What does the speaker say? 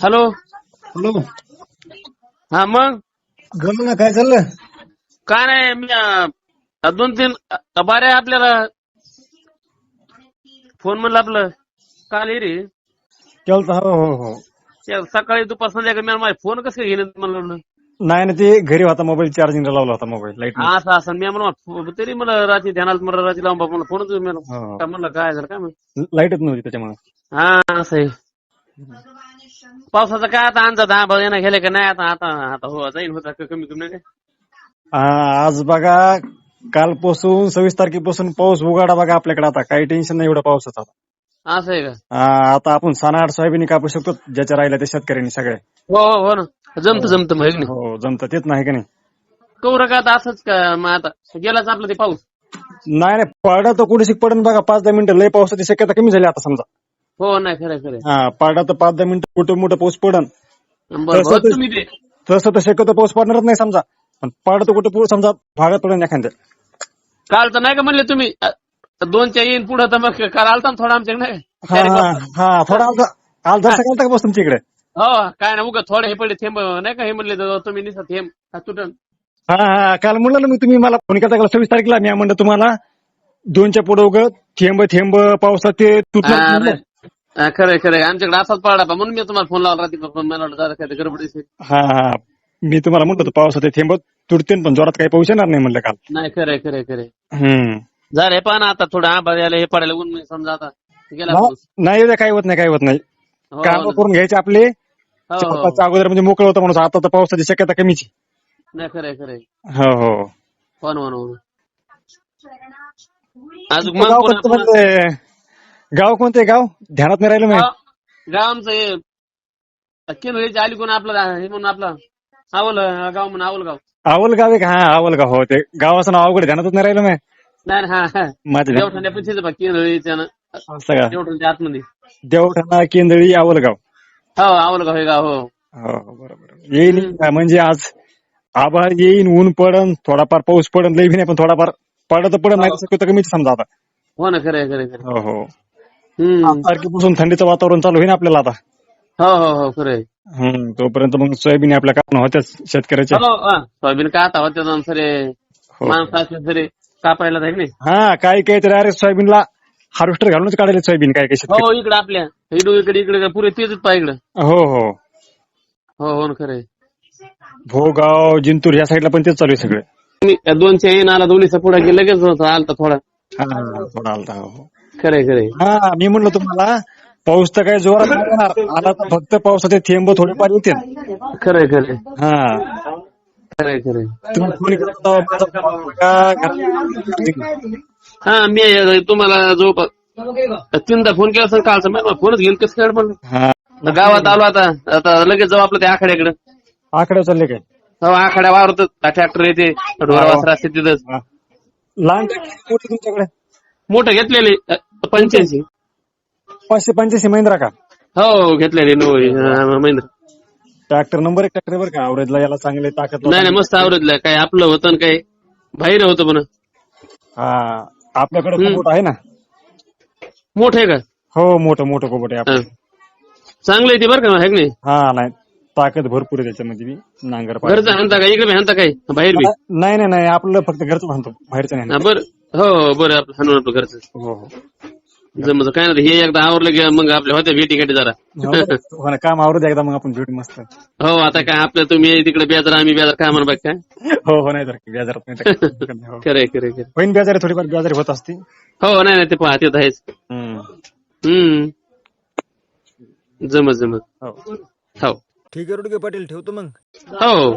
Hello. Hello. हा मग? गम ना काय चाललं? काय नाही मी अं, दोन तीन बारे आपल्याला फोन म्हणलं आपलं. काल ये रे. हो हो हो. त्या सकाळी दुपार संध्याकाळी मला माझे फोन कसं घेणे म्हणलं नाही ना ते घरी होता मोबाईल चार्जिंगला लावला होता मोबाईल लाइट असं असं मी म्हणलं तरी मला रात्री ध्यानात मला रात्री लावून बाबा मला फोनच हो. काय म्हणलं काय झालं काय म्हणलं? लाईटच नव्हती त्याच्यामुळे. हा असं आहे. पावसाचा काय आता अंदाज बघ येणं गेले का नाही आता? आता आता हो जाईल होता का कमी कमी नाही? आज बघा कालपासून सव्वीस तारखेपासून पाऊस उघाडा बघा आपल्याकडे आता. काही टेन्शन नाही एवढा पावसाचा आता. असं आहे का? आ, आता आपण सणाआड सोयाबीन कापू शकतो ज्याच्या राहिल्या ते शेतकऱ्यांनी सगळे हो हो हो ना. जमत जमत मग नाही? हो जमतं. तेच नाही का नाही? कवर का आता असंच का मग आता गेलाच आपला ते पाऊस? नाही नाही पडा तर कुठे पडन बघा पाच दहा मिनिटं लय पावसाची शक्यता कमी झाली आता समजा. हो नाही खरं खरं हा पडा तर पाच दहा मिनिटं कुठं मोठं पाऊस पडन. तसं तर- तुम्ही ते. तसं तर शक्यतो पाऊस पडणारच नाही समजा. पण पडा तर कुठं पुढे समजा भागात पडेल एखाद्या. काल तर नाही का म्हणले तुम्ही? अ, दोनच्या येईन पुढे तर मग काल आलता ना थोडा आमच्याकडे नाही हा हा हा थोडा आलता. आल जर सकाळचा का पाऊस तुमच्या इकडे? हो काय ना उगा थोडे हे पडले थेंब नाही का हे म्हणले तर तुम्ही निसा थेंब हा तुटन. हा हा काल म्हणलं ना मी तुम्ही मला फोन केला का सव्वीस तारखेला मी म्हणलं तुम्हाला दोनच्या पुढे उगं थेंब थेंब पावसात ते तुटणार अरे म्हणलं. हा, खरंय खरंय आमच्याकडे असाच पडला बा म्हणून मी तुम्हाला फोन लावला रात्री. पण मला वाटलं जरा काय गडबड दिसेल हा हा. मी तुम्हाला म्हणलं होतं पावसात ते थेंब तुटते पण जोरात काही पाऊस येणार नाही म्हणलं काल. नाही खरंय खरंय खरंय हम्म. झालं हे पहा ना आता थोडं आंबा यायला हे पडायला ऊन समजा आता. गेला ना- पाऊस. नाही उद्या काही होत नाही काही होत नाही. हो काम ना. करून घ्यायचे आपले. हो, चार हो. अगोदर म्हणजे मोकळं होतं म्हणून आता तर पावसाची शक्यता कमीची नाही खरंय खरंय हो हो. हो ना हो ना, हो ना. अजून मग गाव पुन्हा- कोणतं पुन्हा- म्हणले गाव कोणते गाव? ध्यानात नाही राहिलं मी. गाव गाव आमचं हे किनळीच्या आली कोण आपलं हे म्हणून आपलं आवल गाव म्हणून आवल गाव. आवल गाव आहे का हा आवल गाव हो ते गावाचं नाव अवघड ध्यानातच नाही राहिलं मी. नाही नाही, हा. हा माझ्या देवठाणच्या आतमध्ये. देवठाणा केंदळी आवल गाव. हो आवल गाव हे गाव हो. हो बरोबर. येईल म्हणजे आज आभाळ येईन ऊन पडन थोडाफार पाऊस पडन लई बी नाही पण थोडाफार पडत तर पडन नाही कमीच समजा आता. हो ना खरंय खरंय खरं हो हो. हम्म. तारखेपासून थंडीचं वातावरण चालू होईल आपल्याला आता. हो हो हो खरंय हम्म तोपर्यंत मग सोयाबीन आपल्या कापणं होत्याच शेतकऱ्याच्या. हो हा सोयाबीन का आता होते ना सरे हो. माणसं असले सरे कापायला जाईल नाही. हा काही काही तर अरे सोयाबीनला हार्वेस्टर घालूनच काढायला सोयाबीन काय काही शेतकरी. हो इकडे आपल्या. इकडे इकडे इकडे पुरे तेच पाय इकडे. हो हो. हो हो ना खरंय भोगाव जिंतूर या साईडला पण तेच चालू आहे सगळे. मी येईन आला दोन्हीचा पुढे गेलं लगेच होता आलता थोडा. हा, थोडा आलता हो, खरंय खरंय. हा मी म्हणलं तुम्हाला पाऊस तर काही जोरात नाही येणार. आला तर फक्त पावसाचे थेंब थोडेफार येतील. खरंय खरंय. हा. खरंय खरंय. तुम्ही फोन केला होता, माझा फोन का? घरात- हा मी तुम्हाला जो तीनदा फोन केला असेल कालचा मी फोनच घेईल कसं काय पण हा. गावात आलो आता आता लगेच जाऊ आपलं त्या आखाड्याकडे. आकडे चालले काय? हो आखाड्या वावरत ट्रॅक्टर येते ढोरा वासरा असते तिथंच. हा. लहान tractor मोठी तुमच्याकडे? मोठं घेतलेले पंच्याऐंशी. पाचशे पंच्याऐंशी महिंद्रा का? हो घेतलेले नो महिंद्र. ट्रॅक्टर नंबर एक ट्रॅक्टर बरं का? अवरेजला याला चांगले ताकद नाही नाही मस्त आवडतलं काय आपलं होतं आणि काय बाहेर होतं पण हा आपल्याकडे हम्म. कोबट आहे ना? मोठं आहे का? हो मोठं मोठं कोबट आहे आपलं. हा. चांगलं आहे ते बरं का है की नाही? हा नाही ताकद भरपूर आहे त्याच्यामध्ये बी नांगर पाड. घरचं हाणता का इकडे बी हाणता काय? बाहेर बी? नाही नाही नाही आपलं फक्त घरचं म्हणतो बाहेरचं नाही हा, बरं. हो हो, बरं आपलं हाणून आपलं घरचं. हो हो. जमत काय नाही हे एकदा आवरलं की मग आपल्या होत्या भेटी गाठी जरा. हो ना काम आवरू द्या एकदा मग आपण भेटू मस्त. हो आता काय आपल्या तुम्ही तिकडे बेजार आम्ही बेजार काय म्हणा काय? हो हो नाही तर व्याजारात नाही तर हो. खरंय खरंय खरं होईन व्याजारी थोडीफार व्याजारी होत असते. हो नाही नाही ते पहा ते तर आहेच. हम्म. हम्म. जमत जमत हो. हो. ठीक आहे रुडगे पाटील ठेवतो मग. हो.